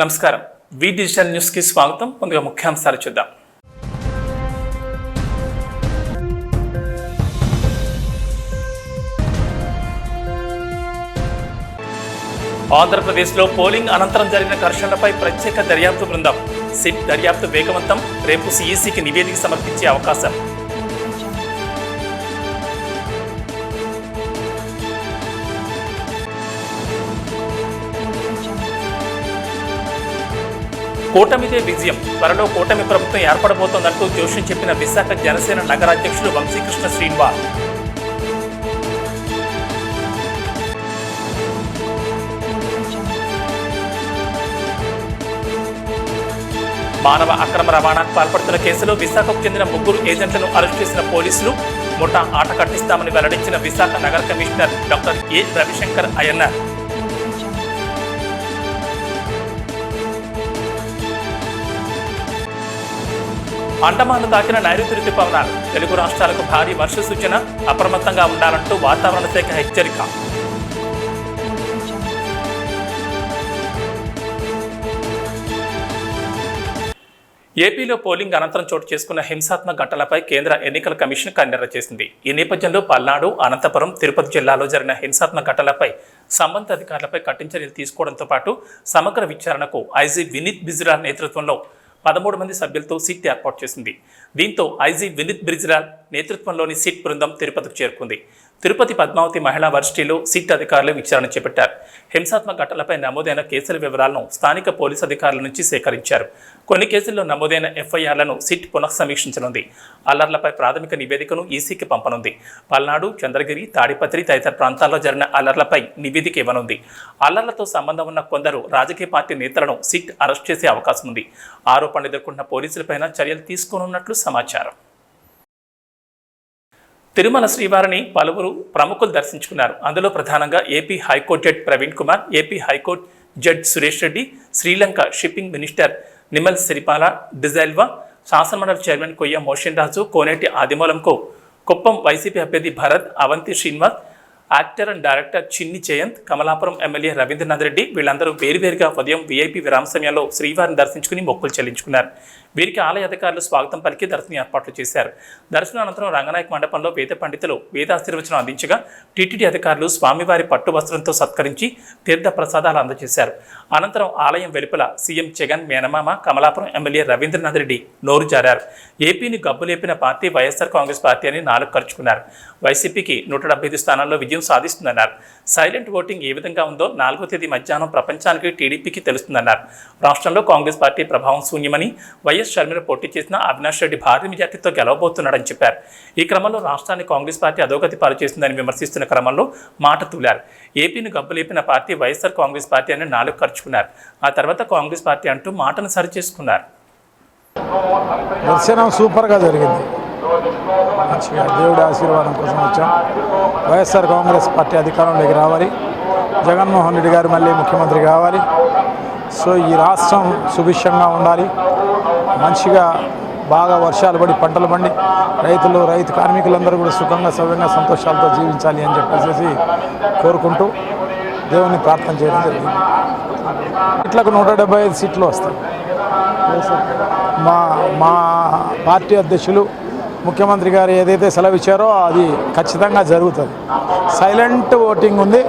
నమస్కారం. వి డిజిటల్ న్యూస్కి స్వాగతం. ముందుగా ముఖ్యాంశాలు చూద్దాం. ఆంధ్రప్రదేశ్లో పోలింగ్ అనంతరం జరిగిన ఘర్షణలపై ప్రత్యేక దర్యాప్తు బృందం. సిట్ దర్యాప్తు వేగవంతం. రేపు సిఈసికి నివేదిక సమర్పించే అవకాశం. కూటమిదే విజయం. త్వరలో కూటమి ప్రభుత్వం ఏర్పడబోతోందంటూ జోషి చెప్పిన విశాఖ జనసేన నగరాధ్యక్షుడు వంశీకృష్ణ శ్రీనివాస్. మానవ అక్రమ రవాణాకు పాల్పడుతున్న కేసులో విశాఖకు చెందిన ముగ్గురు ఏజెంట్లను అరెస్ట్ చేసిన పోలీసులు ముఠా ఆట కట్టిస్తామని వెల్లడించిన విశాఖ నగర కమిషనర్ డాక్టర్ ఏ రవిశంకర్ అయ్యన్నారు అండమాన్ను తాకిన నైరుతి రుతుపవనాలు తెలుగు రాష్ట్రాలకు భారీ వర్ష సూచన అప్రమత్తంగా ఉండాలంటూ వాతావరణ శాఖ హెచ్చరిక. ఏపీలో పోలింగ్ అనంతరం చోటు చేసుకున్న హింసాత్మక ఘటనలపై కేంద్ర ఎన్నికల కమిషన్ కన్నెర్ర చేసింది. ఈ నేపథ్యంలో పల్నాడు అనంతపురం తిరుపతి జిల్లాలో జరిగిన హింసాత్మక ఘటనలపై సంబంధిత అధికారులపై కఠిన చర్యలు తీసుకోవడంతో పాటు సమగ్ర విచారణకు ఐజీ వినీత్ బిజ్రా నేతృత్వంలో పదమూడు మంది సభ్యులతో సిట్ ఏర్పాటు చేసింది. దీంతో ఐజీ వినిత్ బ్రిజ్రాల్ నేతృత్వంలోని సిట్ బృందం తిరుపతికి చేరుకుంది. తిరుపతి పద్మావతి మహిళా వర్సిటీలో సిట్ అధికారులు విచారణ చేపట్టారు. హింసాత్మక ఘటనలపై నమోదైన కేసుల వివరాలను స్థానిక పోలీసు అధికారుల నుంచి సేకరించారు. కొన్ని కేసుల్లో నమోదైన ఎఫ్ఐఆర్లను సిట్ పునఃసమీక్షించనుంది. అల్లర్లపై ప్రాథమిక నివేదికను ఈసీకి పంపనుంది. పల్నాడు చంద్రగిరి తాడిపత్రి తదితర ప్రాంతాల్లో జరిగిన అల్లర్లపై నివేదిక ఇవ్వనుంది. అల్లర్లతో సంబంధం ఉన్న కొందరు రాజకీయ పార్టీ నేతలను సిట్ అరెస్ట్ చేసే అవకాశం ఉంది ఆరోపణలు ఎదుర్కొంటున్న పోలీసులపైన చర్యలు తీసుకోనున్నట్లు సమాచారం. తిరుమల శ్రీవారిని పలువురు ప్రముఖులు దర్శించుకున్నారు. అందులో ప్రధానంగా AP high court judge Praveen Kumar AP high court judge Suresh Reddy Sri Lanka shipping minister Nimal Siripala de Silva శాసనమండలి చైర్మన్ కొయ్య మోషన్ రాజు కోనేటి ఆదిమూలంకు కుప్పం వైసీపీ అభ్యర్థి Bharat Avanti Srinivas actor and director Chinni Jayanth Kamalapuram MLA Ravindranath Reddy వీళ్ళందరూ వేరువేరుగా ఉదయం VIP విరామ సమయంలో శ్రీవారిని దర్శించుకుని మొక్కులు చెల్లించుకున్నారు. వీరికి ఆలయ అధికారులు స్వాగతం పలికి దర్శన ఏర్పాట్లు చేశారు. దర్శనం అనంతరం రంగనాయక మండపంలో వేద పండితులు వేదాశీర్వచనం అందించగా టీటీడీ అధికారులు స్వామివారి పట్టు వస్త్రంతో సత్కరించి తీర్థ ప్రసాదాలు అందజేశారు. అనంతరం ఆలయం వెలుపల సీఎం జగన్ మేనమామ కమలాపురం ఎమ్మెల్యే రవీంద్రనాథ్ రెడ్డి నోరు జారారు. ఏపీని గబ్బులేపిన పార్టీ వైఎస్ఆర్ కాంగ్రెస్ పార్టీ అని నాలుగు ఖర్చుకున్నారు వైసీపీకి నూట డెబ్బై ఐదు స్థానాల్లో విజయం సాధిస్తుందన్నారు. సైలెంట్ ఓటింగ్ ఏ విధంగా ఉందో నాలుగో తేదీ మధ్యాహ్నం ప్రపంచానికి టీడీపీకి తెలుస్తుందన్నారు. రాష్ట్రంలో కాంగ్రెస్ పార్టీ ప్రభావం శూన్యమని వైఎస్ షర్మిల పోటీ చేసిన అవినాష్ రెడ్డి భారీ మెజార్టీతో గెలవబోతున్నాడని చెప్పారు. ఈ క్రమంలో రాష్ట్రాన్ని కాంగ్రెస్ పార్టీ అధోగతి పాలు చేసిందని విమర్శిస్తున్న క్రమంలో మాట తూలారు. ఏపీని గబ్బులేపిన పార్టీ వైఎస్ఆర్ కాంగ్రెస్ పార్టీ అని నాలుగు ఖర్చుకున్నారు ఆ తర్వాత కాంగ్రెస్ పార్టీ అంటూ మాటను సరిచేసుకున్నారు. దర్శనం సూపర్గా జరిగింది. మంచిగా దేవుడి ఆశీర్వాదం కోసం వచ్చాం. వైఎస్ఆర్ కాంగ్రెస్ పార్టీ అధికారంలోకి రావాలి. జగన్మోహన్ రెడ్డి గారు మళ్ళీ ముఖ్యమంత్రి కావాలి. సో ఈ రాష్ట్రం సుభిక్షంగా ఉండాలి. మంచిగా బాగా వర్షాలు పడి పంటలు పండి రైతులు రైతు కార్మికులందరూ కూడా సుఖంగా సవ్యంగా సంతోషాలతో జీవించాలి అని చెప్పేసి కోరుకుంటూ దేవుని ప్రార్థన చేయడం జరిగింది. సీట్లకు నూట డెబ్బై ఐదు సీట్లు వస్తాయి. మా మా పార్టీ అధ్యక్షులు ముఖ్యమంత్రి గారు ఏదైతే సెలవు ఇచ్చారో అది ఖచ్చితంగా జరుగుతుంది. సైలెంట్ ఓటింగ్ ఉంది.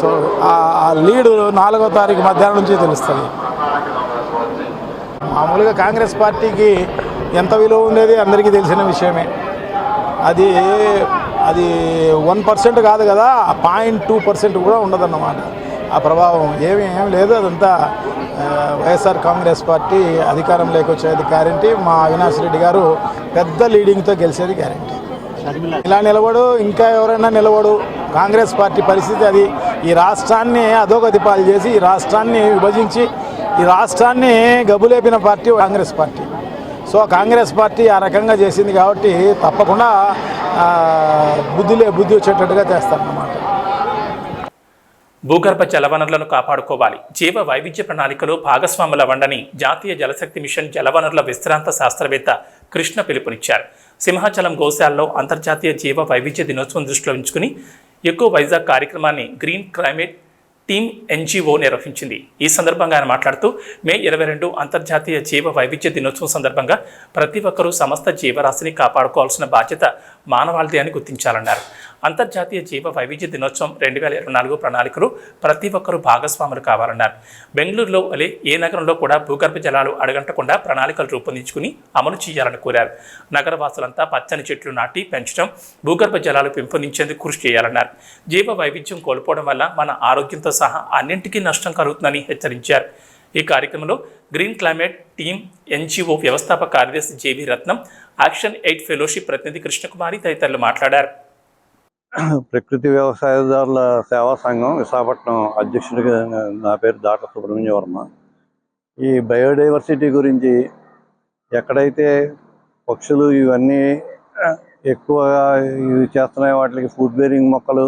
సో ఆ- ఆ లీడు నాలుగో తారీఖు మధ్యాహ్నం నుంచి తెలుస్తుంది. మామూలుగా కాంగ్రెస్ పార్టీకి ఎంత విలువ ఉండేది అందరికీ తెలిసిన విషయమే. అది అది వన్ పర్సెంట్ కాదు కదా పాయింట్ టూ పర్సెంట్ కూడా ఉండదన్నమాట. ఆ ప్రభావం ఏమీ ఏం లేదు. అదంతా వైఎస్ఆర్ కాంగ్రెస్ పార్టీ అధికారంలోకి వచ్చేది గ్యారంటీ. మా అవినాష్ రెడ్డి గారు పెద్ద లీడింగ్తో గెలిచేది గ్యారంటీ. ఇలా నిలబడు ఇంకా ఎవరైనా నిలబడు. కాంగ్రెస్ పార్టీ పరిస్థితి అది. ఈ రాష్ట్రాన్ని అధోగతి పాలు చేసి ఈ రాష్ట్రాన్ని విభజించి ఈ రాష్ట్రాన్ని గబులేపిన party Congress party. So Congress party ఆ రకంగా చేసింది కాబట్టి తప్పకుండా బుద్ధిలే బుద్ధి వచ్చేటట్టుగా చేస్తారన్నమాట భూగర్భ జలవనరులను కాపాడుకోవాలి. జీవ వైవిధ్య ప్రణాళికలో భాగస్వాముల వండని జాతీయ జలశక్తి మిషన్ జలవనరుల విశ్రాంత శాస్త్రవేత్త కృష్ణ పిలుపునిచ్చారు. సింహాచలం గోశాలలో అంతర్జాతీయ జీవ వైవిధ్య దినోత్సవం దృష్టిలో ఉంచుకుని ఎక్కువ వైజాగ్ కార్యక్రమాన్ని గ్రీన్ క్లైమేట్ టీమ్ ఎన్జిఓ నిర్వహించింది. ఈ సందర్భంగా ఆయన మాట్లాడుతూ మే ఇరవై రెండు అంతర్జాతీయ జీవ వైవిధ్య దినోత్సవం సందర్భంగా ప్రతి ఒక్కరూ సమస్త జీవరాశిని కాపాడుకోవాల్సిన బాధ్యత మానవాళిది అని గుర్తించాలన్నారు. అంతర్జాతీయ జీవ వైవిధ్య దినోత్సవం రెండు వేల ఇరవై నాలుగు ప్రణాళికలు ప్రతి ఒక్కరూ భాగస్వాములు కావాలన్నారు. బెంగళూరులో వలె ఏ నగరంలో కూడా భూగర్భ జలాలు అడగంటకుండా ప్రణాళికలు రూపొందించుకుని అమలు చేయాలని కోరారు. నగరవాసులంతా పచ్చని చెట్లు నాటి పెంచడం భూగర్భ జలాలు పెంపొందించేందుకు కృషి చేయాలన్నారు. జీవ వైవిధ్యం కోల్పోవడం వల్ల మన ఆరోగ్యంతో సహా అన్నింటికీ నష్టం కలుగుతుందని హెచ్చరించారు. ఈ కార్యక్రమంలో గ్రీన్ క్లైమేట్ టీమ్ ఎన్జిఓ వ్యవస్థాపక కార్యదర్శి JV Ratnam action aid fellowship ప్రతినిధి కృష్ణకుమారి తదితరులు మాట్లాడారు. ప్రకృతి వ్యవసాయదారుల సేవా సంఘం విశాఖపట్నం అధ్యక్షుడిగా నా పేరు దాట సుబ్రహ్మణ్య వర్మ. ఈ బయోడైవర్సిటీ గురించి ఎక్కడైతే పక్షులు ఇవన్నీ ఎక్కువగా ఇవి చేస్తున్నాయి వాటికి ఫుడ్ బేరింగ్ మొక్కలు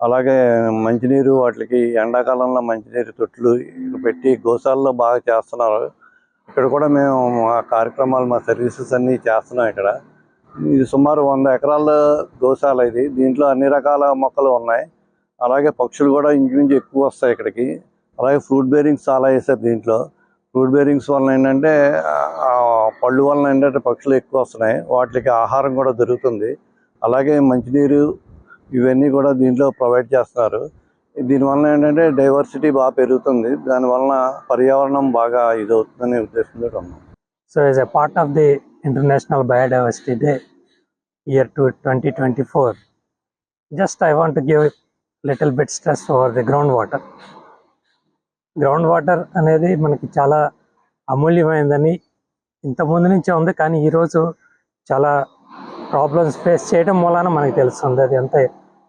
అలాగే మంచినీరు వాటికి ఎండాకాలంలో మంచినీరు తొట్లు పెట్టి గోశాలలో బాగా చేస్తున్నారు. ఇక్కడ కూడా మేము మా కార్యక్రమాలు మా సర్వీసెస్ అన్నీ చేస్తున్నాం ఇక్కడ. ఇది సుమారు వంద ఎకరాల గోశాల ఇది. దీంట్లో అన్ని రకాల మొక్కలు ఉన్నాయి. అలాగే పక్షులు కూడా ఇంచుమించు ఎక్కువ వస్తాయి ఇక్కడికి. అలాగే ఫ్రూట్ బేరింగ్స్ చాలా వేసారు దీంట్లో. ఫ్రూట్ బేరింగ్స్ వలన ఏంటంటే పళ్ళు వలన ఏంటంటే పక్షులు ఎక్కువ వస్తున్నాయి. వాటికి ఆహారం కూడా దొరుకుతుంది. అలాగే మంచినీరు ఇవన్నీ కూడా దీంట్లో ప్రొవైడ్ చేస్తున్నారు. దీనివల్ల ఏంటంటే డైవర్సిటీ బాగా పెరుగుతుంది. దానివలన పర్యావరణం బాగా ఇదవుతుందనే ఉద్దేశంతో ఉన్నాం so as a part of the International Biodiversity Day, year to 2024, just I want to give little bit stress over the groundwater. Ground water అనేది మనకి చాలా అమూల్యమైనదని ఇంతకుముందు నుంచే ఉంది కానీ ఈరోజు చాలా ప్రాబ్లమ్స్ ఫేస్ చేయడం మూలాన మనకి తెలుస్తుంది అది ఎంత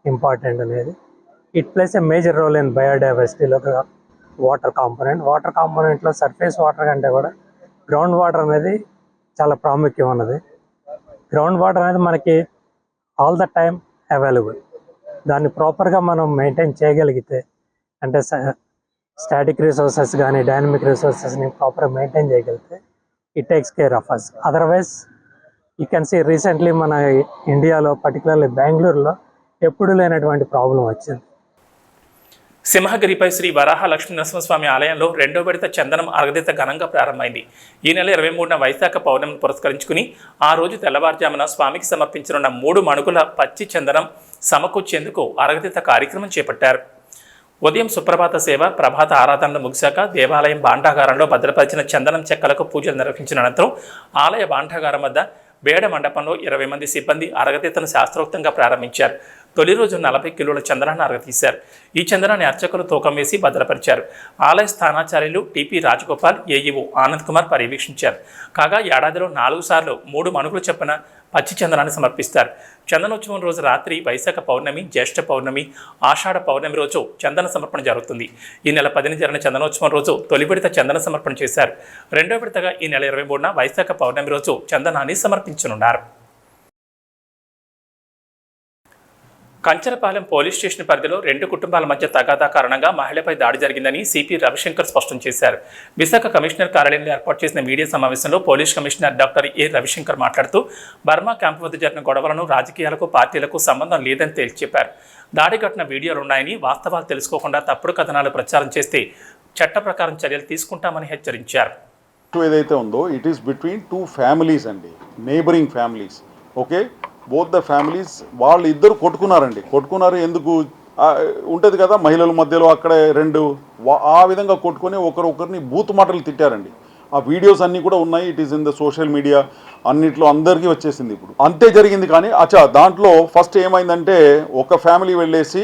ఇంపార్టెంట్ అనేది. It plays a major role in బయోడైవర్సిటీలో water component water కాంపోనెంట్లో సర్ఫేస్ వాటర్ కంటే కూడా గ్రౌండ్ వాటర్ అనేది చాలా ప్రాముఖ్యం ఉన్నది గ్రౌండ్ వాటర్ అనేది మనకి ఆల్ ద టైమ్ అవైలబుల్ దాన్ని ప్రాపర్గా మనం మెయింటైన్ చేయగలిగితే అంటే స్టాటిక్ రిసోర్సెస్ కానీ డైనమిక్ రిసోర్సెస్ని ప్రాపర్గా మెయింటైన్ చేయగలిగితే it takes care of us otherwise you can see recently మన ఇండియాలో పర్టికులర్లీ బెంగళూరులో ఎప్పుడు లేనటువంటి ప్రాబ్లం వచ్చింది. సింహగిరిపై శ్రీ వరాహ లక్ష్మీ నరసింహస్వామి ఆలయంలో రెండో విడత చందనం అరగదిత ఘనంగా ప్రారంభమైంది. ఈ నెల ఇరవై మూడున వైశాఖ పౌర్ణమిని పురస్కరించుకుని ఆ రోజు తెల్లవారుజామున స్వామికి సమర్పించనున్న మూడు మణుగుల పచ్చి చందనం సమకూర్చేందుకు అరగదిత కార్యక్రమం చేపట్టారు. ఉదయం సుప్రభాత సేవ ప్రభాత ఆరాధనలు ముగిశాక దేవాలయం బాండాగారంలో భద్రపరిచిన చందనం చెక్కలకు పూజలు నిర్వహించిన అనంతరం ఆలయ బాండాగారం వద్ద బేడ మండపంలో ఇరవై మంది సిబ్బంది అరగతీతను శాస్త్రోక్తంగా ప్రారంభించారు. తొలి రోజు నలభై కిలోల చందనాన్ని అరగతీశారు. ఈ చందనాన్ని అర్చకులు తూకం వేసి భద్రపరిచారు. ఆలయ స్థానాచార్యులు టిపి రాజగోపాల్ ఏఈఓ ఆనంద్ కుమార్ పర్యవేక్షించారు. కాగా ఏడాదిలో నాలుగు సార్లు మూడు మణుగులు చెప్పిన పచ్చి చందనాన్ని సమర్పిస్తారు. చందనోత్సవం రోజు రాత్రి వైశాఖ పౌర్ణమి జ్యేష్ఠ పౌర్ణమి ఆషాఢ పౌర్ణమి రోజు చందన సమర్పణ జరుగుతుంది. ఈ నెల పదిన జరిగిన చందనోత్సవం రోజు తొలి విడత చందన సమర్పణ చేశారు. రెండో విడతగా ఈ నెల ఇరవై మూడున వైశాఖ పౌర్ణమి రోజు చందనాన్ని సమర్పించనున్నారు. కంచరపాలెం పోలీస్ స్టేషన్ పరిధిలో రెండు కుటుంబాల మధ్య తగాదా కారణంగా మహిళపై దాడి జరిగిందని సిపి రవిశంకర్ స్పష్టం చేశారు. విశాఖ కమిషనర్ కార్యాలయంలో ఏర్పాటు చేసిన మీడియా సమావేశంలో police commissioner doctor A Ravishankar మాట్లాడుతూ బర్మా క్యాంపు వద్ద జరిగిన గొడవలను రాజకీయాలకు పార్టీలకు సంబంధం లేదని తేల్చి చెప్పారు దాడి ఘటన వీడియోలు ఉన్నాయని వాస్తవాలు తెలుసుకోకుండా తప్పుడు కథనాలు ప్రచారం చేస్తే చట్ట ప్రకారం చర్యలు తీసుకుంటామని హెచ్చరించారు. ఏదైతే ఉందో it is between two families అండి. Neighbouring families okay both the families వాళ్ళు ఇద్దరు కొట్టుకున్నారండి. కొట్టుకున్నారు ఎందుకు? ఉంటుంది కదా మహిళల మధ్యలో అక్కడే రెండు ఆ విధంగా కొట్టుకొని ఒకరొకరిని బూత్ మాటలు తిట్టారండి. ఆ వీడియోస్ అన్నీ కూడా ఉన్నాయి. It is in the social media అన్నిట్లో అందరికీ వచ్చేసింది ఇప్పుడు. అంతే జరిగింది కానీ అచ్చా దాంట్లో ఫస్ట్ ఏమైందంటే ఒక ఫ్యామిలీ వెళ్ళేసి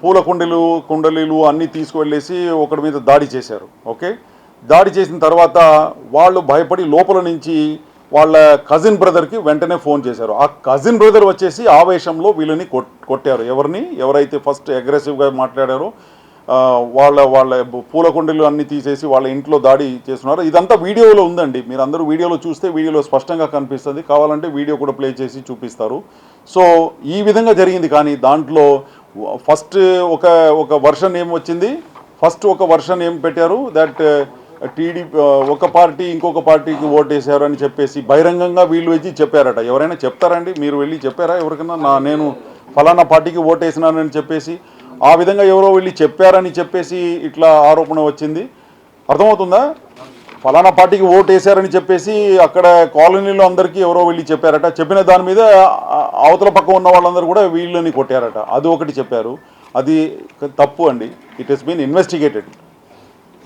పూల కుండలు కుండలీలు అన్నీ తీసుకువెళ్ళేసి ఒకడి మీద దాడి చేశారు. ఓకే? దాడి చేసిన తర్వాత వాళ్ళు భయపడి లోపల నుంచి వాళ్ళ కజిన్ బ్రదర్కి వెంటనే ఫోన్ చేశారు. ఆ కజిన్ బ్రదర్ వచ్చేసి ఆవేశంలో వీళ్ళని కొట్టారు. ఎవరిని? ఎవరైతే ఫస్ట్ అగ్రెసివ్గా మాట్లాడారో వాళ్ళ వాళ్ళ పూల కుండీలు అన్ని తీసేసి వాళ్ళ ఇంట్లో దాడి చేస్తున్నారు. ఇదంతా వీడియోలో ఉందండి. మీరు అందరూ వీడియోలో చూస్తే వీడియోలో స్పష్టంగా కనిపిస్తుంది. కావాలంటే వీడియో కూడా ప్లే చేసి చూపిస్తారు. సో ఈ విధంగా జరిగింది. కానీ దాంట్లో ఫస్ట్ ఒక ఒక వర్షన్ ఏం వచ్చింది? ఫస్ట్ ఒక వర్షన్ ఏం పెట్టారు? దట్ టీడీపీ ఒక పార్టీ ఇంకొక పార్టీకి ఓటేశారు అని చెప్పేసి బహిరంగంగా వీళ్ళు వచ్చి చెప్పారట. ఎవరైనా చెప్తారండి? మీరు వెళ్ళి చెప్పారా? ఎవరికైనా నా నేను ఫలానా పార్టీకి ఓటేసినానని చెప్పేసి ఆ విధంగా ఎవరో వెళ్ళి చెప్పారని చెప్పేసి ఇట్లా ఆరోపణ వచ్చింది. అర్థమవుతుందా? ఫలానా పార్టీకి ఓటేశారని చెప్పేసి అక్కడ కాలనీలో అందరికీ ఎవరో వెళ్ళి చెప్పారట. చెప్పిన దాని మీద అవతల పక్క ఉన్న వాళ్ళందరూ కూడా వీళ్ళని కొట్టారట. అది ఒకటి చెప్పారు. అది తప్పు అండి. It has been investigated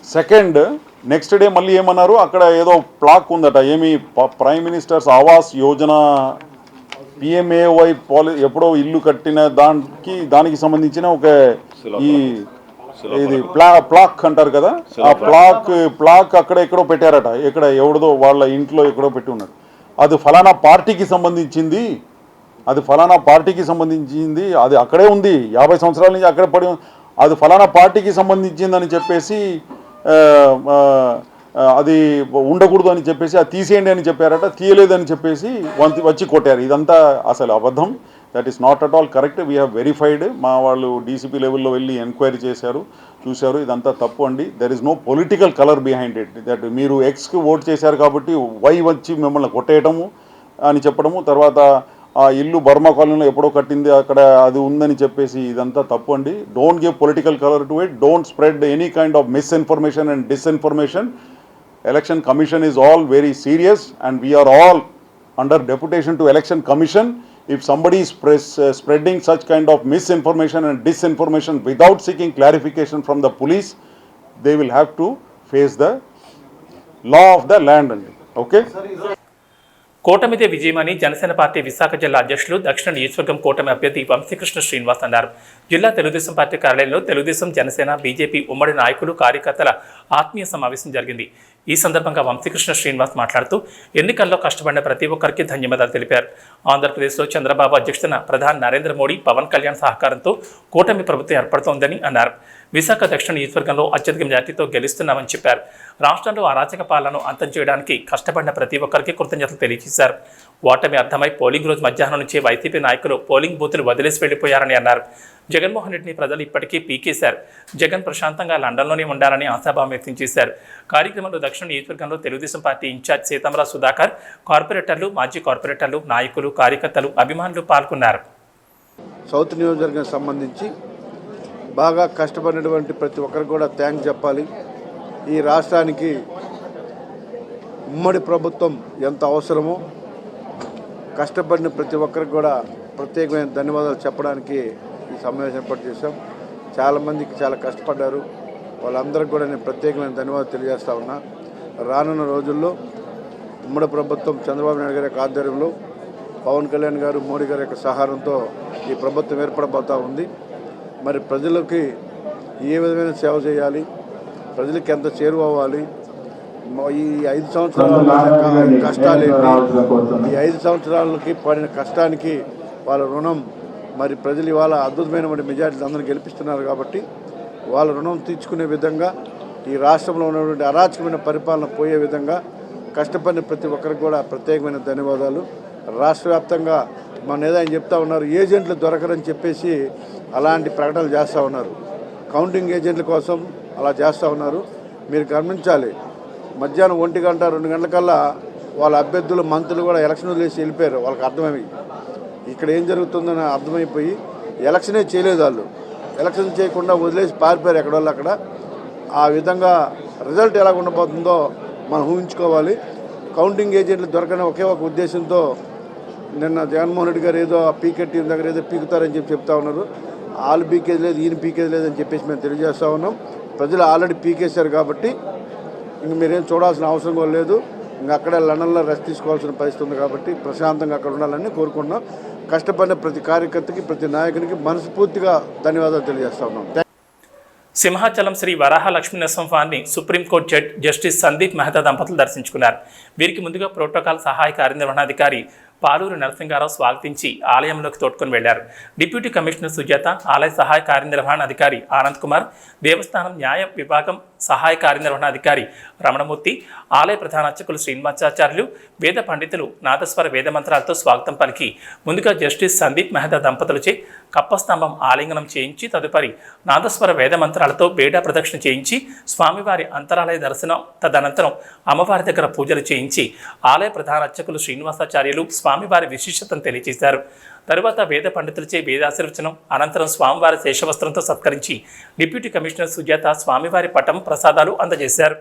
second next day మళ్ళీ ఏమన్నారు? అక్కడ ఏదో ప్లాక్ ఉందట. ఏమి prime ministers Awas Yojana PMAY పాలి ఎప్పుడో ఇల్లు కట్టిన దానికి దానికి సంబంధించిన ఒక ఈ ఇది ప్లా ప్లాక్ అంటారు కదా? ఆ ప్లాక్ ప్లాక్ అక్కడ ఎక్కడో పెట్టారట. ఎక్కడ ఎవడదో వాళ్ళ ఇంట్లో ఎక్కడో పెట్టి ఉన్నాడు అది ఫలానా పార్టీకి సంబంధించింది. అది ఫలానా పార్టీకి సంబంధించింది. అది అక్కడే ఉంది. యాభై సంవత్సరాల నుంచి అక్కడే పడి. అది ఫలానా పార్టీకి సంబంధించిందని చెప్పేసి అది ఉండకూడదు అని చెప్పేసి అది తీసేయండి అని చెప్పారట తీయలేదని చెప్పేసి వంతి వచ్చి కొట్టారు. ఇదంతా అసలు అబద్ధం. That is not at all correct we have verified మా వాళ్ళు డీసీపీ లెవెల్లో వెళ్ళి ఎంక్వైరీ చేశారు చూశారు. ఇదంతా తప్పు అండి. There is no political colour behind it that మీరు ఎక్స్కి ఓట్ చేశారు కాబట్టి వై వచ్చి మిమ్మల్ని కొట్టేయటము అని చెప్పడము. తర్వాత ఆ ఇల్లు బర్మా కాలనీలో ఎప్పుడో కట్టింది అక్కడ అది ఉందని చెప్పేసి ఇదంతా తప్పు అండి. Don't give political colour to it don't spread any kind of misinformation and disinformation election commission is all very serious and we are all under deputation to election commission if somebody spreading such kind of misinformation and disinformation without seeking clarification from the police they will have to face the law of the land అండి okay కూటమిదే విజయమని Janasena party Visakha జిల్లా అధ్యక్షులు దక్షిణ నియోజకవర్గం కూటమి అభ్యర్థి వంశీకృష్ణ శ్రీనివాస్ అన్నారు. జిల్లా తెలుగుదేశం పార్టీ కార్యాలయంలో తెలుగుదేశం జనసేన బీజేపీ ఉమ్మడి నాయకులు కార్యకర్తల ఆత్మీయ సమావేశం జరిగింది. ఈ సందర్భంగా వంశీకృష్ణ శ్రీనివాస్ మాట్లాడుతూ ఎన్నికల్లో కష్టపడిన ప్రతి ఒక్కరికి ధన్యవాదాలు తెలిపారు. ఆంధ్రప్రదేశ్లో చంద్రబాబు అధ్యక్షతన ప్రధాని నరేంద్ర మోడీ పవన్ కళ్యాణ్ సహకారంతో కూటమి ప్రభుత్వం ఏర్పడుతోందని అన్నారు. విశాఖ దక్షిణ నియోజకవర్గంలో అత్యధిక మెజార్టీతో గెలుస్తున్నామని చెప్పారు. రాష్ట్రంలో అరాచక పాలనను అంతం చేయడానికి కష్టపడిన ప్రతి ఒక్కరికి కృతజ్ఞతలు తెలియజేశారు. ఓటమి అర్థమై పోలింగ్ రోజు మధ్యాహ్నం నుంచే వైసీపీ నాయకులు పోలింగ్ బూతులు వదిలేసి వెళ్ళిపోయారని అన్నారు. జగన్మోహన్ రెడ్డిని ప్రజలు ఇప్పటికీ పీకేశారు. జగన్ ప్రశాంతంగా లండన్లోనే ఉండాలని ఆశాభావం వ్యక్తం చేశారు. కార్యక్రమంలో దక్షిణ నియోజకవర్గంలో Telugu Desam party in-charge Seetamarao Sudhakar corporators మాజీ కార్పొరేటర్లు నాయకులు కార్యకర్తలు అభిమానులు పాల్గొన్నారు. సౌత్ నియోజకవర్గం సంబంధించి బాగా కష్టపడినటువంటి ప్రతి ఒక్కరికి కూడా థ్యాంక్స్ చెప్పాలి. ఈ రాష్ట్రానికి ఉమ్మడి ప్రభుత్వం ఎంత అవసరమో కష్టపడిన ప్రతి ఒక్కరికి కూడా ప్రత్యేకమైన ధన్యవాదాలు చెప్పడానికి ఈ సమావేశం ఏర్పాటు చేశాం. చాలామందికి చాలా కష్టపడ్డారు. వాళ్ళందరికీ కూడా నేను ప్రత్యేకమైన ధన్యవాదాలు తెలియజేస్తా ఉన్నా. రానున్న రోజుల్లో ఉమ్మడి ప్రభుత్వం చంద్రబాబు నాయుడు గారి యొక్క ఆధ్వర్యంలో పవన్ కళ్యాణ్ గారు మోడీ గారి యొక్క సహారంతో ఈ ప్రభుత్వం ఏర్పడబోతూ ఉంది. మరి ప్రజలకి ఏ విధమైన సేవ చేయాలి? ప్రజలకి ఎంత చేరువ అవ్వాలి? మ- ఈ ఐదు సంవత్సరాల కష్టాలు ఏంటి? ఈ ఐదు సంవత్సరాలకి పడిన కష్టానికి వాళ్ళ రుణం మరి ప్రజలు ఇవాళ అద్భుతమైనటువంటి మెజార్టీలు అందరూ గెలిపిస్తున్నారు కాబట్టి వాళ్ళ రుణం తీర్చుకునే విధంగా ఈ రాష్ట్రంలో ఉన్నటువంటి అరాచకమైన పరిపాలన పోయే విధంగా కష్టపడిన ప్రతి ఒక్కరికి కూడా ప్రత్యేకమైన ధన్యవాదాలు. రాష్ట్ర వ్యాప్తంగా మన ఏదో ఆయన చెప్తా ఉన్నారు ఏజెంట్లు దొరకరని చెప్పేసి అలాంటి ప్రకటనలు చేస్తూ ఉన్నారు. కౌంటింగ్ ఏజెంట్ల కోసం అలా చేస్తూ ఉన్నారు. మీరు గమనించాలి మధ్యాహ్నం ఒంటి గంట రెండు గంటలకల్లా వాళ్ళ అభ్యర్థులు మంత్రులు కూడా ఎలక్షన్ వదిలేసి వెళ్ళిపోయారు. వాళ్ళకి అర్థమై ఇక్కడ ఏం జరుగుతుందని అర్థమైపోయి ఎలక్షనే చేయలేదు వాళ్ళు. ఎలక్షన్ చేయకుండా వదిలేసి పారిపోయారు ఎక్కడ వాళ్ళు అక్కడ. ఆ విధంగా రిజల్ట్ ఎలా ఉండబోతుందో మనం ఊహించుకోవాలి. కౌంటింగ్ ఏజెంట్లు దొరకని ఒకే ఒక ఉద్దేశంతో నిన్న జగన్మోహన్ రెడ్డి గారు ఏదో ఆ దగ్గర ఏదో పీకుతారని చెప్పి చెప్తా ఉన్నారు. వాళ్ళు పీకేది లేదు ఈయన పీకేది లేదని చెప్పేసి మేము తెలియజేస్తా ఉన్నాం. ప్రజలు ఆల్రెడీ పీకేశారు కాబట్టి ఇంక మీరేం చూడాల్సిన అవసరం కూడా లేదు. ఇంక అక్కడే లండన్లో రెస్ట్ తీసుకోవాల్సిన పరిస్థితి ఉంది కాబట్టి ప్రశాంతంగా అక్కడ ఉండాలని కోరుకుంటున్నాం. కష్టపడిన ప్రతి కార్యకర్తకి ప్రతి నాయకునికి మనస్ఫూర్తిగా ధన్యవాదాలు తెలియజేస్తా ఉన్నాం. Simhachalam Shri Varaha లక్ష్మీనరసింహాన్ని supreme court judge justice Sandeep Mehta దంపతులు దర్శించుకున్నారు. వీరికి ముందుగా ప్రోటోకాల్ సహాయ కార్యనిర్వహణాధికారి పాలూరు నరసింగారావు స్వాగతించి ఆలయంలోకి తోడ్కొని వెళ్ళారు డిప్యూటీ కమిషనర్ సుజాత ఆలయ సహాయ కార్యనిర్వహణ అధికారి ఆనంద్ కుమార్ దేవస్థానం న్యాయ విభాగం సహాయ కార్యనిర్వహణాధికారి రమణమూర్తి ఆలయ ప్రధాన అర్చకులు శ్రీనివాసాచార్యులు వేద పండితులు నాదస్వర వేద మంత్రాలతో స్వాగతం పలికి ముందుగా జస్టిస్ సందీప్ మెహతా దంపతులచే కప్పస్తంభం ఆలింగనం చేయించి తదుపరి నాదస్వర వేద మంత్రాలతో బేడా ప్రదక్షిణ చేయించి స్వామివారి అంతరాలయ దర్శనం తదనంతరం అమ్మవారి దగ్గర పూజలు చేయించి ఆలయ ప్రధాన అర్చకులు శ్రీనివాసాచార్యులు స్వామివారి విశిష్టతను తెలియజేశారు. తరువాత వేద పండితులచే వేదాశీర్వచనం అనంతరం స్వామివారి శేషవస్త్రంతో సత్కరించి డిప్యూటీ కమిషనర్ సుజాత స్వామివారి పటం ప్రసాదాలు అందజేశారు.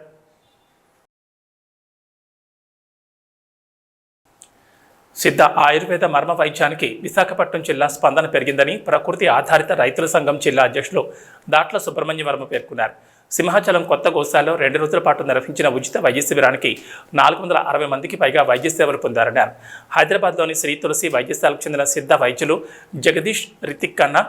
సిద్ధ ఆయుర్వేద మర్మ వైద్యానికి విశాఖపట్నం జిల్లా స్పందన పెరిగిందని ప్రకృతి ఆధారిత రైతుల సంఘం జిల్లా అధ్యక్షులు దాట్ల సుబ్రహ్మణ్య వర్మ పేర్కొన్నారు. సింహాచలం కొత్త గోశాలలో రెండు రోజుల పాటు నిర్వహించిన ఉచిత వైద్య శిబిరానికి నాలుగు వందల అరవై మందికి పైగా వైద్య సేవలు పొందారన్నారు. హైదరాబాద్లోని శ్రీ తులసి వైద్యశాలకు చెందిన సిద్ధ వైద్యులు జగదీష్ రితిక్ కన్నా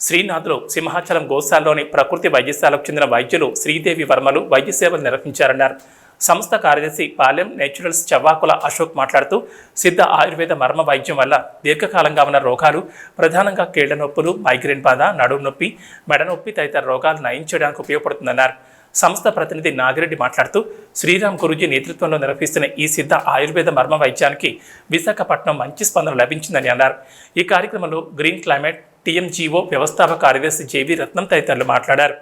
శ్రీనాథ్లో సింహాచలం గోశాలలోని ప్రకృతి వైద్యశాలకు చెందిన వైద్యులు శ్రీదేవి వర్మలు వైద్య సేవలు నిర్వహించారన్నారు. సంస్థ కార్యదర్శి పాలెం నేచురల్స్ చవ్వాకుల అశోక్ మాట్లాడుతూ సిద్ధ ఆయుర్వేద మర్మ వైద్యం వల్ల దీర్ఘకాలంగా ఉన్న రోగాలు ప్రధానంగా కీళ్ళ నొప్పులు మైగ్రేన్ బాధ నడుము నొప్పి మెడ నొప్పి తదితర రోగాలు నయం చేయడానికి ఉపయోగపడుతుందన్నారు. సంస్థ ప్రతినిధి నాగిరెడ్డి మాట్లాడుతూ శ్రీరామ్ గురుజీ నేతృత్వంలో నిర్వహిస్తున్న ఈ సిద్ధ ఆయుర్వేద మర్మ వైద్యానికి విశాఖపట్నం మంచి స్పందన లభించిందని అన్నారు. ఈ కార్యక్రమంలో గ్రీన్ క్లైమేట్ టీఎంజీఓ వ్యవస్థాపక కార్యదర్శి జేవి రత్నం తదితరులు మాట్లాడారు.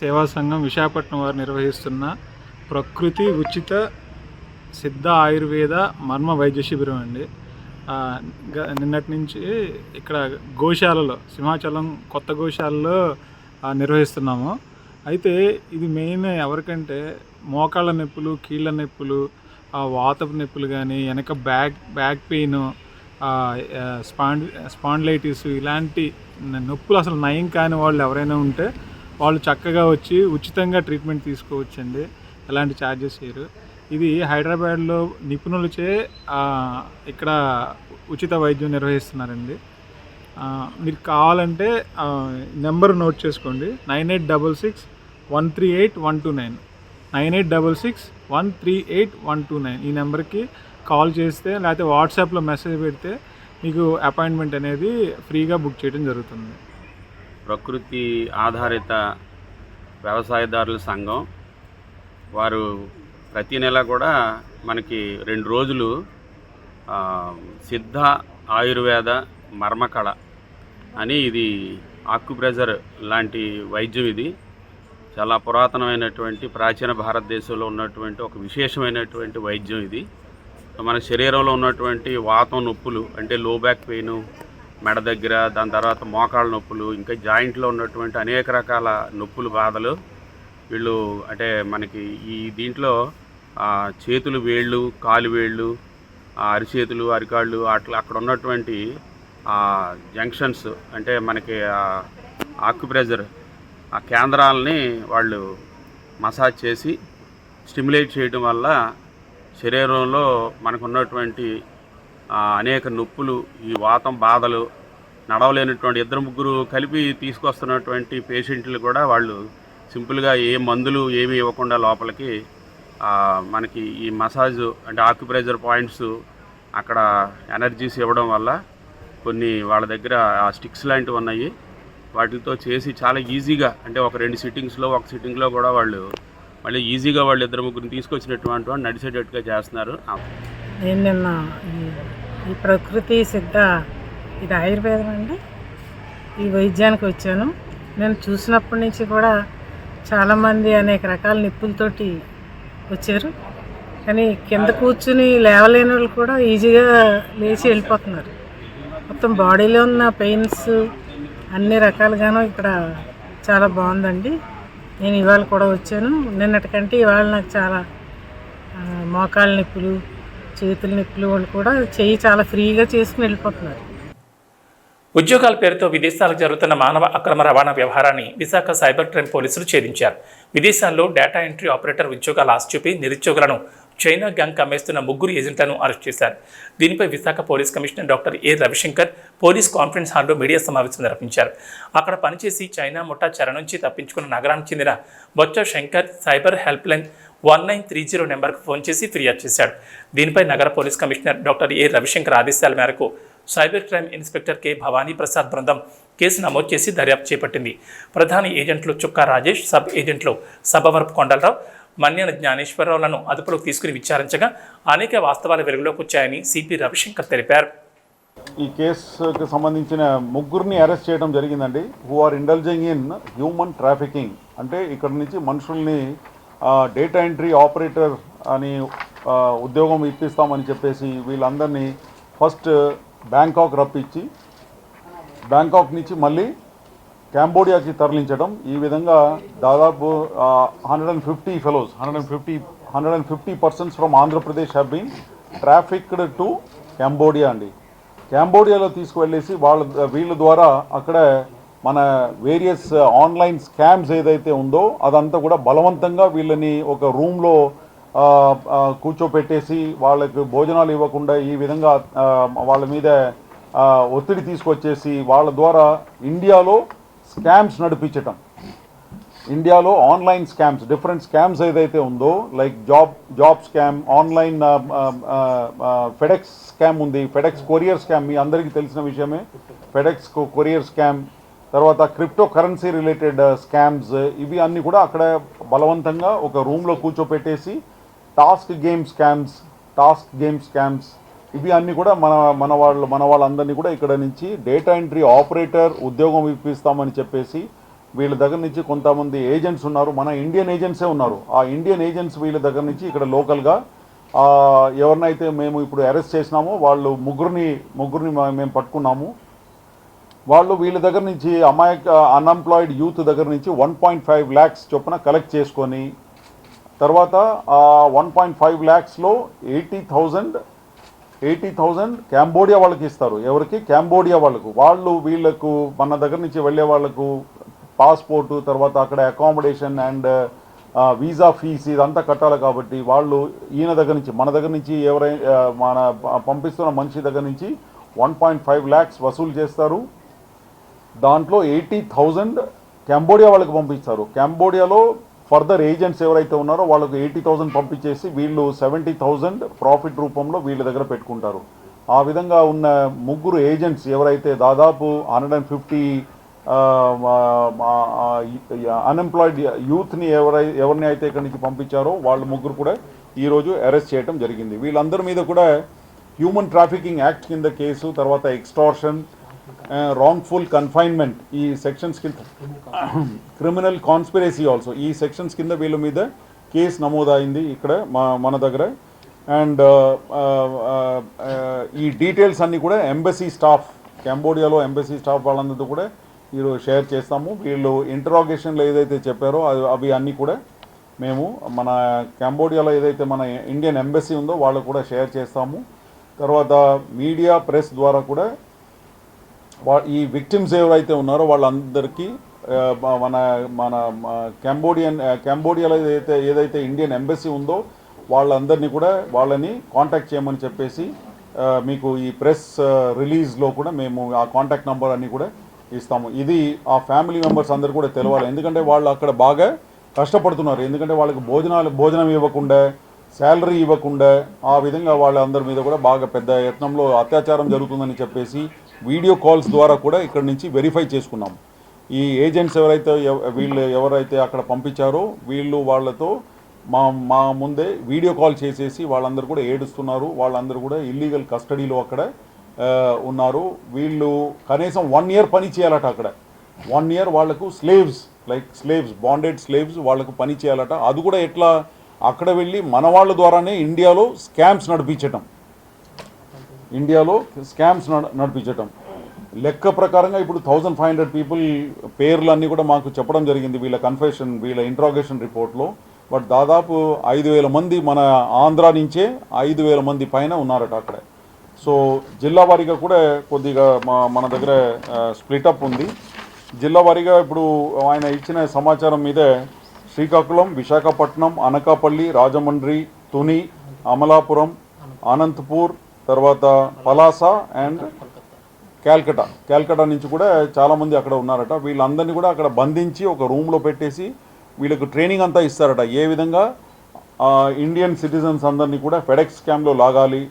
సేవా సంఘం విశాఖపట్నం వారు నిర్వహిస్తున్న ప్రకృతి ఉచిత సిద్ధ ఆయుర్వేద మర్మ వైద్య శిబిరం అండి. గ- నిన్నటి నుంచి ఇక్కడ గోశాలలో సింహాచలం కొత్త గోశాలలో నిర్వహిస్తున్నాము. అయితే ఇది మెయిన్ ఎవరికంటే మోకాళ్ళ నొప్పులు కీళ్ళ నొప్పులు వాతపు నొప్పులు కానీ వెనక బ్యాక్ బ్యాక్ పెయిన్ స్పాండ్ స్పాండ్లైటిస్ ఇలాంటి నొప్పులు అసలు నయం కాని వాళ్ళు ఎవరైనా ఉంటే వాళ్ళు చక్కగా వచ్చి ఉచితంగా ట్రీట్మెంట్ తీసుకోవచ్చండి. ఎలాంటి ఛార్జెస్ చేయరు. ఇది హైదరాబాద్లో నిపుణులచే ఇక్కడ ఉచిత వైద్యం నిర్వహిస్తున్నారండి. మీరు కావాలంటే నెంబర్ నోట్ చేసుకోండి. Nine eight double six one three eight one two nine. Nine eight double six one three eight one two nine. ఈ నెంబర్కి కాల్ చేస్తే లేకపోతే వాట్సాప్లో మెసేజ్ పెడితే మీకు అపాయింట్మెంట్ అనేది ఫ్రీగా బుక్ చేయడం జరుగుతుంది. ప్రకృతి ఆధారిత వ్యవసాయదారుల సంఘం. వారు ప్రతి నెల కూడా మనకి రెండు రోజులు సిద్ధ ఆయుర్వేద మర్మకళ అని ఇది ఆక్యుప్రెజర్ లాంటి వైద్యం ఇది. చాలా పురాతనమైనటువంటి ప్రాచీన భారతదేశంలో ఉన్నటువంటి ఒక విశేషమైనటువంటి వైద్యం ఇది. మన శరీరంలో ఉన్నటువంటి వాతం నొప్పులు అంటే లో బ్యాక్ పెయిన్ మెడ దగ్గర దాని తర్వాత మోకాళ్ళ నొప్పులు ఇంకా జాయింట్లో ఉన్నటువంటి అనేక రకాల నొప్పులు బాధలు. వీళ్ళు అంటే మనకి ఈ దీంట్లో చేతులు వేళ్ళు కాలు వేళ్ళు అరిచేతులు అరికాళ్ళు అట్లా అక్కడ ఉన్నటువంటి జంక్షన్స్ అంటే మనకి ఆక్యుప్రెజర్ ఆ కేంద్రాలని వాళ్ళు మసాజ్ చేసి స్టిమ్యులేట్ చేయడం వల్ల శరీరంలో మనకు ఉన్నటువంటి అనేక నొప్పులు ఈ వాతం బాధలు నడవలేనటువంటి ఇద్దరు ముగ్గురు కలిపి తీసుకొస్తున్నటువంటి పేషెంట్లు కూడా వాళ్ళు సింపుల్గా ఏ మందులు ఏమీ ఇవ్వకుండా లోపలికి మనకి ఈ మసాజ్ అంటే ఆక్యుప్రెజర్ పాయింట్స్ అక్కడ ఎనర్జీస్ ఇవ్వడం వల్ల కొన్ని వాళ్ళ దగ్గర ఆ స్టిక్స్ లాంటివి ఉన్నాయి. వాటితో చేసి చాలా ఈజీగా అంటే ఒక రెండు సిట్టింగ్స్లో ఒక సిట్టింగ్లో కూడా వాళ్ళు మళ్ళీ ఈజీగా వాళ్ళు ఇద్దరు ముగ్గురిని తీసుకొచ్చినటువంటి వాళ్ళు నడిచేటట్టుగా చేస్తున్నారు. నేను నిన్న ఈ- ప్రకృతి సిద్ధ ఇది ఆయుర్వేదం అండి. ఈ వైద్యానికి వచ్చాను. నేను చూసినప్పటి నుంచి కూడా చాలామంది అనేక రకాల నిప్పులతోటి వచ్చారు. కానీ కింద కూర్చుని లేవలేని వాళ్ళు కూడా ఈజీగా లేచి వెళ్ళిపోతున్నారు. మొత్తం బాడీలో ఉన్న పెయిన్స్ అన్ని రకాలుగాను ఇక్కడ చాలా బాగుందండి. నేను ఇవాళ కూడా వచ్చాను. నిన్నటికంటే ఇవాళ నాకు చాలా మోకాళ్ళ నొప్పులు చేతుల నొప్పులు వాళ్ళు కూడా చేయి చాలా ఫ్రీగా చేసుకుని వెళ్ళిపోతున్నారు. ఉద్యోగాల పేరుతో విదేశాలకు జరుగుతున్న మానవ అక్రమ రవాణా వ్యవహారాన్ని విశాఖ సైబర్ క్రైమ్ పోలీసులు ఛేదించారు. విదేశాల్లో డేటా ఎంట్రీ ఆపరేటర్ ఉద్యోగాలు ఆశ చూపి నిరుద్యోగులను చైనా గ్యాంగ్ కమ్మేస్తున్న ముగ్గురు ఏజెంట్లను అరెస్ట్ చేశారు. దీనిపై Visakha police commissioner doctor A Ravishankar police conference హాల్లో మీడియా సమావేశం నిర్వహించారు. అక్కడ పనిచేసి చైనా ముఠా చెర నుంచి తప్పించుకున్న నగరానికి చెందిన Boccha Shankar cyber helpline one nine three zero నెంబర్కు ఫోన్ చేసి ఫిర్యాదు చేశాడు. దీనిపై నగర police commissioner doctor A Ravishankar ఆదేశాల మేరకు cyber crime inspector K Bhavani Prasad బృందం కేసు నమోదు చేసి దర్యాప్తు చేపట్టింది. ప్రధాన ఏజెంట్లు చుక్కా రాజేష్ సబ్ ఏజెంట్లు సభవరపు కొండలరావు మన్యన జ్ఞానేశ్వరరావులను అదుపులోకి తీసుకుని విచారించగా అనేక వాస్తవాలు వెలుగులోకి వచ్చాయని సిపి రవిశంకర్ తెలిపారు. ఈ కేసుకు సంబంధించిన ముగ్గురిని అరెస్ట్ చేయడం జరిగిందండి. Who are indulging in human trafficking అంటే ఇక్కడ నుంచి మనుషుల్ని డేటా ఎంట్రీ ఆపరేటర్ అని ఉద్యోగం ఇప్పిస్తామని చెప్పేసి వీళ్ళందరినీ ఫస్ట్ బ్యాంకాక్ రప్పించి బ్యాంకాక్ నుంచి మళ్ళీ కాంబోడియాకి తరలించడం. ఈ విధంగా దాదాపు hundred and fifty fellows hundred and fifty hundred and fifty persons from Andhra Pradesh have been trafficked to Cambodia అండి. కాంబోడియాలో తీసుకువెళ్ళేసి వాళ్ళ వీళ్ళ ద్వారా అక్కడ మన వేరియస్ ఆన్లైన్ స్కామ్స్ ఏదైతే ఉందో అదంతా కూడా బలవంతంగా వీళ్ళని ఒక రూమ్లో కూర్చోపెట్టేసి వాళ్ళకి భోజనాలు ఇవ్వకుండా ఈ విధంగా వాళ్ళ మీద ఒత్తిడి తీసుకొచ్చేసి వాళ్ళ ద్వారా ఇండియాలో స్కామ్స్ నడిపించటం. ఇండియాలో ఆన్లైన్ స్కామ్స్ డిఫరెంట్ స్కామ్స్ ఏదైతే ఉందో like job job scam online FedEx scam ఉంది. ఫెడెక్స్ కొరియర్ స్కామ్ మీ అందరికీ తెలిసిన విషయమే. ఫెడెక్స్ కొరియర్ స్కామ్ తర్వాత క్రిప్టో కరెన్సీ రిలేటెడ్ స్కామ్స్ ఇవి అన్నీ కూడా అక్కడ బలవంతంగా ఒక రూమ్లో కూర్చోపెట్టేసి task game scams task game scams ఇవి అన్నీ కూడా మన మన వాళ్ళు మన వాళ్ళందరినీ కూడా ఇక్కడ నుంచి డేటా ఎంట్రీ ఆపరేటర్ ఉద్యోగం ఇప్పిస్తామని చెప్పేసి వీళ్ళ దగ్గర నుంచి కొంతమంది ఏజెంట్స్ ఉన్నారు. మన ఇండియన్ ఏజెంట్సే ఉన్నారు. ఆ ఇండియన్ ఏజెంట్స్ వీళ్ళ దగ్గర నుంచి ఇక్కడ లోకల్గా ఎవరినైతే మేము ఇప్పుడు అరెస్ట్ చేసినామో వాళ్ళు ముగ్గురిని ముగ్గురిని మేము పట్టుకున్నాము. వాళ్ళు వీళ్ళ దగ్గర నుంచి అమాయక అన్ఎంప్లాయిడ్ యూత్ దగ్గర నుంచి వన్ పాయింట్ ఫైవ్ ల్యాక్స్ చొప్పున కలెక్ట్ చేసుకొని తర్వాత ఆ one point five ల్యాక్స్లో eighty thousand eighty thousand Cambodia వాళ్ళకి ఇస్తారు. ఎవరికి? క్యాంబోడియా వాళ్ళకు. వాళ్ళు వీళ్ళకు మన దగ్గర నుంచి వెళ్ళే వాళ్ళకు పాస్పోర్టు తర్వాత అక్కడ అకామిడేషన్ అండ్ వీసా ఫీజు ఇదంతా కట్టాలి కాబట్టి వాళ్ళు ఈయన దగ్గర నుంచి మన దగ్గర నుంచి ఎవరైనా మన పంపిస్తున్న మనిషి దగ్గర నుంచి వన్ పాయింట్ ఫైవ్ ల్యాక్స్ వసూలు చేస్తారు. దాంట్లో ఎయిటీ థౌజండ్ కంబోడియా వాళ్ళకి పంపిస్తారు కంబోడియాలో ఫర్దర్ ఏజెంట్స్ ఎవరైతే ఉన్నారో వాళ్ళకు ఎయిటీ థౌజండ్ పంపించేసి వీళ్ళు సెవెంటీ థౌజండ్ ప్రాఫిట్ రూపంలో వీళ్ళ దగ్గర పెట్టుకుంటారు. ఆ విధంగా ఉన్న ముగ్గురు ఏజెంట్స్ ఎవరైతే దాదాపు హండ్రెడ్ అండ్ ఫిఫ్టీ అన్ఎంప్లాయిడ్ యూత్ని ఎవరై ఎవరిని అయితే ఇక్కడి నుంచి పంపించారో వాళ్ళ ముగ్గురు కూడా ఈరోజు అరెస్ట్ చేయడం జరిగింది. వీళ్ళందరి మీద కూడా హ్యూమన్ ట్రాఫికింగ్ యాక్ట్ కింద కేసు తర్వాత ఎక్స్టార్షన్ Uh, రాంగ్ఫుల్ కన్ఫైన్మెంట్ ఈ సెక్షన్స్ కింద. క్రిమినల్ కాన్స్పిరసీ ఆల్సో ఈ సెక్షన్స్ కింద వీళ్ళ మీద కేసు నమోదైంది ఇక్కడ మా మన దగ్గర. అండ్ uh, uh, ఈ డీటెయిల్స్ అన్నీ కూడా ఎంబసీ స్టాఫ్ కంబోడియాలో ఎంబసీ స్టాఫ్ వాళ్ళందరితో కూడా ఈరోజు షేర్ చేస్తాము. వీళ్ళు ఇంటరాగేషన్లో ఏదైతే చెప్పారో అవి అవి అన్నీ కూడా మేము మన కంబోడియాలో ఏదైతే మన ఇండియన్ ఎంబసీ ఉందో వాళ్ళు కూడా షేర్ చేస్తాము. తర్వాత మీడియా ప్రెస్ ద్వారా కూడా ఈ విక్టిమ్స్ ఎవరైతే ఉన్నారో వాళ్ళందరికీ మన మన కంబోడియన్ కంబోడియాలో ఏదైతే ఏదైతే ఇండియన్ ఎంబసీ ఉందో వాళ్ళందరినీ కూడా వాళ్ళని కాంటాక్ట్ చేయమని చెప్పేసి మీకు ఈ ప్రెస్ రిలీజ్లో కూడా మేము ఆ కాంటాక్ట్ నెంబర్ అన్నీ కూడా ఇస్తాము. ఇది ఆ ఫ్యామిలీ మెంబర్స్ అందరు కూడా తెలవాలి. ఎందుకంటే వాళ్ళు అక్కడ బాగా కష్టపడుతున్నారు. ఎందుకంటే వాళ్ళకి భోజనాలు భోజనం ఇవ్వకుండా శాలరీ ఇవ్వకుండా ఆ విధంగా వాళ్ళందరి మీద కూడా బాగా పెద్ద యత్నంలో అత్యాచారం జరుగుతుందని చెప్పేసి వీడియో కాల్స్ ద్వారా కూడా ఇక్కడ నుంచి వెరిఫై చేసుకున్నాం. ఈ ఏజెంట్స్ ఎవరైతే ఎవ- వీళ్ళు ఎవరైతే అక్కడ పంపించారో వీళ్ళు వాళ్ళతో మా మా ముందే వీడియో కాల్ చేసేసి వాళ్ళందరూ కూడా ఏడుస్తున్నారు. వాళ్ళందరూ కూడా ఇల్లీగల్ కస్టడీలో అక్కడ ఉన్నారు. వీళ్ళు కనీసం వన్ ఇయర్ పని చేయాలట అక్కడ. వన్ ఇయర్ వాళ్ళకు slaves like slaves bonded slaves వాళ్ళకు పని చేయాలట. అది కూడా ఎట్లా? అక్కడ వెళ్ళి మన వాళ్ళ ద్వారానే ఇండియాలో స్కామ్స్ నడిపించటం. ఇండియాలో స్కామ్స్ నడ- నడిపించటం. లెక్క ప్రకారంగా ఇప్పుడు థౌజండ్ ఫైవ్ హండ్రెడ్ పీపుల్ పేర్లు అన్నీ కూడా మాకు చెప్పడం జరిగింది. వీళ్ళ కన్ఫెషన్ వీళ్ళ ఇంట్రాగేషన్ రిపోర్ట్లో. బట్ దాదాపు ఐదు వేల మంది మన ఆంధ్ర నుంచే ఐదు వేల మంది పైన ఉన్నారట అక్కడ. సో జిల్లా వారీగా కూడా కొద్దిగా మా మన దగ్గర స్ప్లిటప్ ఉంది. జిల్లా వారీగా ఇప్పుడు ఆయన ఇచ్చిన సమాచారం మీదే శ్రీకాకుళం విశాఖపట్నం అనకాపల్లి రాజమండ్రి తుని అమలాపురం అనంతపూర్ తర్వాత పలాస అండ్ క్యాల్కటా క్యాల్కటా నుంచి కూడా చాలామంది అక్కడ ఉన్నారట. వీళ్ళందరినీ కూడా అక్కడ బంధించి ఒక రూమ్లో పెట్టేసి వీళ్ళకు ట్రైనింగ్ అంతా ఇస్తారట. ఏ విధంగా? ఇండియన్ సిటిజన్స్ అందరినీ కూడా ఫెడెక్స్ స్కామ్లో లాగాలి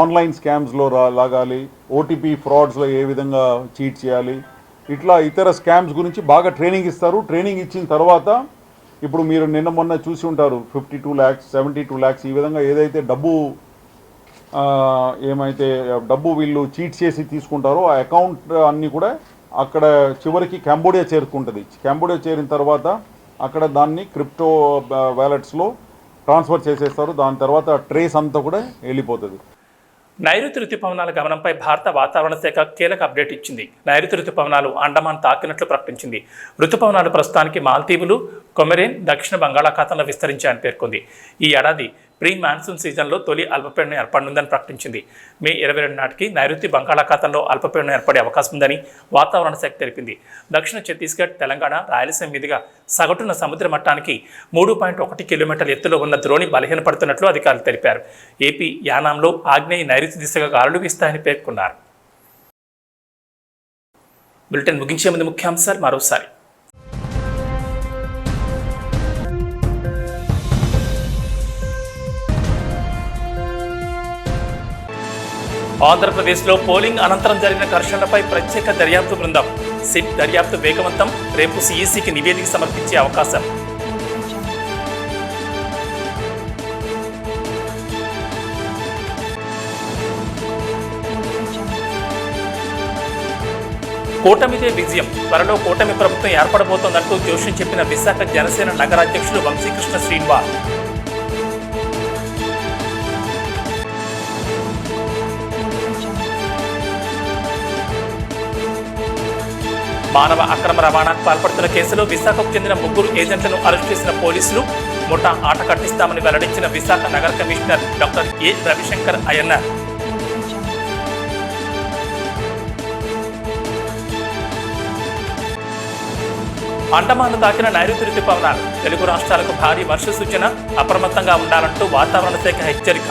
ఆన్లైన్ స్కామ్స్లో రా లాగాలి ఓటీపీ ఫ్రాడ్స్లో ఏ విధంగా చీట్ చేయాలి ఇట్లా ఇతర స్కామ్స్ గురించి బాగా ట్రైనింగ్ ఇస్తారు. ట్రైనింగ్ ఇచ్చిన తర్వాత ఇప్పుడు మీరు నిన్న మొన్న చూసి ఉంటారు fifty two lakhs seventy two lakhs ఈ విధంగా ఏదైతే డబ్బు ఏమైతే డబ్బు వీళ్ళు చీట్ చేసి తీసుకుంటారో ఆ అకౌంట్ అన్నీ కూడా అక్కడ చివరికి కాంబోడియా చేరుకుంటుంది. కాంబోడియా చేరిన తర్వాత అక్కడ దాన్ని క్రిప్టో వ్యాలెట్స్లో ట్రాన్స్ఫర్ చేసేస్తారు. దాని తర్వాత ట్రేస్ అంతా కూడా వెళ్ళిపోతుంది. నైరుతి రుతుపవనాల గమనంపై భారత వాతావరణ శాఖ కీలక అప్డేట్ ఇచ్చింది. నైరుతి రుతుపవనాలు అండమాన్ తాకినట్లు ప్రకటించింది. రుతుపవనాలు ప్రస్తుతానికి మాల్తీవులు కొమెరేన్ దక్షిణ బంగాళాఖాతంలో విస్తరించాయని పేర్కొంది. ఈ ఏడాది ప్రీ మాన్సూన్ సీజన్లో తొలి అల్పపీడనం ఏర్పడనుందని ప్రకటించింది. మే ఇరవై రెండు నాటికి నైరుతి బంగాళాఖాతంలో అల్పపీడనం ఏర్పడే అవకాశం ఉందని వాతావరణ శాఖ తెలిపింది. దక్షిణ ఛత్తీస్గఢ్ తెలంగాణ రాయలసీమ మీదుగా సగటున సముద్ర మట్టానికి మూడు పాయింట్ ఒకటి కిలోమీటర్ల ఎత్తులో ఉన్న ద్రోణి బలహీనపడుతున్నట్లు అధికారులు తెలిపారు. ఏపీ యానాంలో ఆగ్నేయ నైరుతి దిశగా గాలులు వీస్తాయని పేర్కొన్నారు. బులెటిన్ ముగించే ముందు ముఖ్యాంశాలు మరోసారి. ఆంధ్రప్రదేశ్లో పోలింగ్ అనంతరం జరిగిన ఘర్షణలపై ప్రత్యేక దర్యాప్తు బృందం. సిట్ దర్యాప్తు వేగవంతం రేపు సిఈసికి నివేదిక సమర్పించే అవకాశం. కూటమిదే విజయం. త్వరలో కూటమి ప్రభుత్వం ఏర్పడబోతోందంటూ జోషి చెప్పిన విశాఖ జనసేన నగరాధ్యక్షుడు వంశీకృష్ణ శ్రీనివాస్. మానవ అక్రమ రవాణాకు పాల్పడుతున్న కేసులో విశాఖకు చెందిన ముగ్గురు ఏజెంట్లను అరెస్ట్ చేసిన పోలీసులు ముఠా ఆట కట్టిస్తామని వెల్లడించిన విశాఖ నగర commissioner doctor A Ravishankar Ayyannar Andaman తాకిన నైరుతి రుతుపవనాలు తెలుగు రాష్ట్రాలకు భారీ వర్ష సూచన అప్రమత్తంగా ఉండాలంటూ వాతావరణ శాఖ హెచ్చరిక.